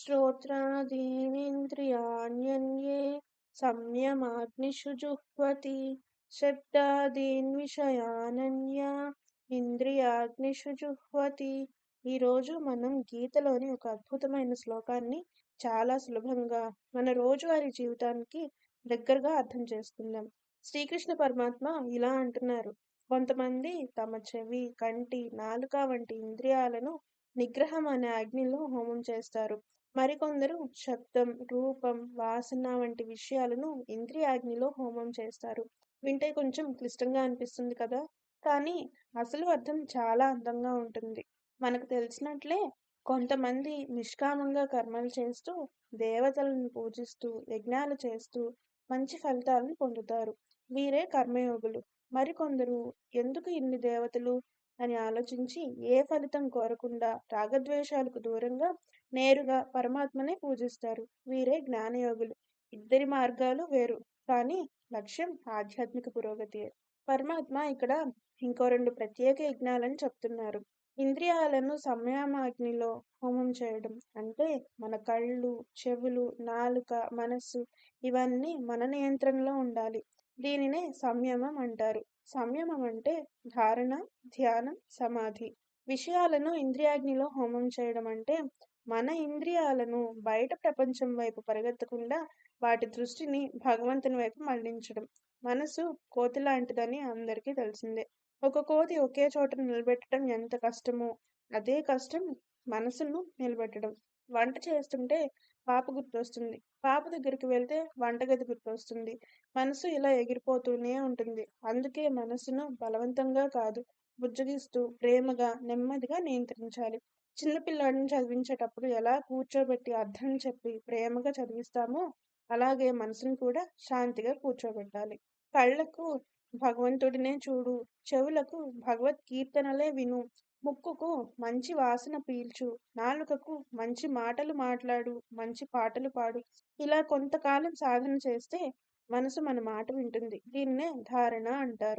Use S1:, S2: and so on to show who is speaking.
S1: శ్రోత్రాదీనింద్రియాణ్యన్యే సంయమాగ్నిషు జుహ్వతి శబ్దాదీన్ విషయానన్య ఇంద్రియాగ్నిషు జుహ్వతి ఈరోజు మనం గీతలోని ఒక అద్భుతమైన శ్లోకాన్ని చాలా సులభంగా మన రోజువారీ జీవితానికి దగ్గరగా అర్థం చేసుకుందాం. శ్రీకృష్ణ పరమాత్మ ఇలా అంటున్నారు. కొంతమంది తమ చెవి కంటి నాలుక వంటి ఇంద్రియాలను నిగ్రహం అనే అగ్నిలో హోమం చేస్తారు. మరికొందరు శబ్దం రూపం వాసన వంటి విషయాలను ఇంద్రియాగ్నిలో హోమం చేస్తారు. వింటే కొంచెం క్లిష్టంగా అనిపిస్తుంది కదా! కానీ అసలు అర్థం చాలా అందంగా ఉంటుంది. మనకు తెలిసినట్లే కొంతమంది నిష్కామంగా కర్మలు చేస్తూ దేవతలను పూజిస్తూ యజ్ఞాలు చేస్తూ మంచి ఫలితాలను పొందుతారు. వీరే కర్మయోగులు. మరికొందరు ఎందుకు ఇన్ని దేవతలు? అని ఆలోచించి ఏ ఫలితం కోరకుండా రాగద్వేషాలకు దూరంగా నేరుగా పరమాత్మనే పూజిస్తారు. వీరే జ్ఞానయోగులు. ఇద్దరి మార్గాలు వేరు. కానీ లక్ష్యం ఆధ్యాత్మిక పురోగతి పరమాత్మ ఇక్కడ ఇంకో రెండు ప్రత్యేక యజ్ఞాలని చెప్తున్నారు. ఇంద్రియాలను సంయమాగ్నిలో హోమం చేయడం అంటే మన కళ్ళు చెవులు నాలుక మనస్సు ఇవన్నీ మన నియంత్రణలో ఉండాలి. దీనినే సంయమం అంటారు. సంయమం అంటే ధారణ ధ్యానం సమాధి. విషయాలను ఇంద్రియాగ్నిలో హోమం చేయడం అంటే మన ఇంద్రియాలను బయట ప్రపంచం వైపు పరిగెత్తకుండా వాటి దృష్టిని భగవంతుని వైపు మళ్ళించడం. మనసు కోతి లాంటిదని అందరికీ తెలిసిందే. ఒక కోతి ఒకే చోట నిలబెట్టడం ఎంత కష్టమో అదే కష్టం మనసును నిలబెట్టడం. వంట చేస్తుంటే పాప గుర్తొస్తుంది. పాప దగ్గరికి వెళ్తే వంటగది గుర్తొస్తుంది. మనసు ఇలా ఎగిరిపోతూనే ఉంటుంది. అందుకే మనసును బలవంతంగా కాదు బుజ్జగిస్తూ ప్రేమగా నెమ్మదిగా నియంత్రించాలి. చిన్నపిల్లాడిని చదివించేటప్పుడు ఎలా కూర్చోబెట్టి అర్థం చెప్పి ప్రేమగా చదివిస్తామో అలాగే మనసును కూడా శాంతిగా కూర్చోబెట్టాలి. కళ్ళకు భగవంతుడినే చూడు చెవులకు భగవత్ కీర్తనలే విను ముక్కుకు మంచి వాసన పీల్చు. నాలుకకు మంచి మాటలు మాట్లాడు. మంచి పాటలు పాడు. ఇలా కొంతకాలం సాధన చేస్తే మనసు మన మాట వింటుంది. దీన్నే ధారణ అంటారు.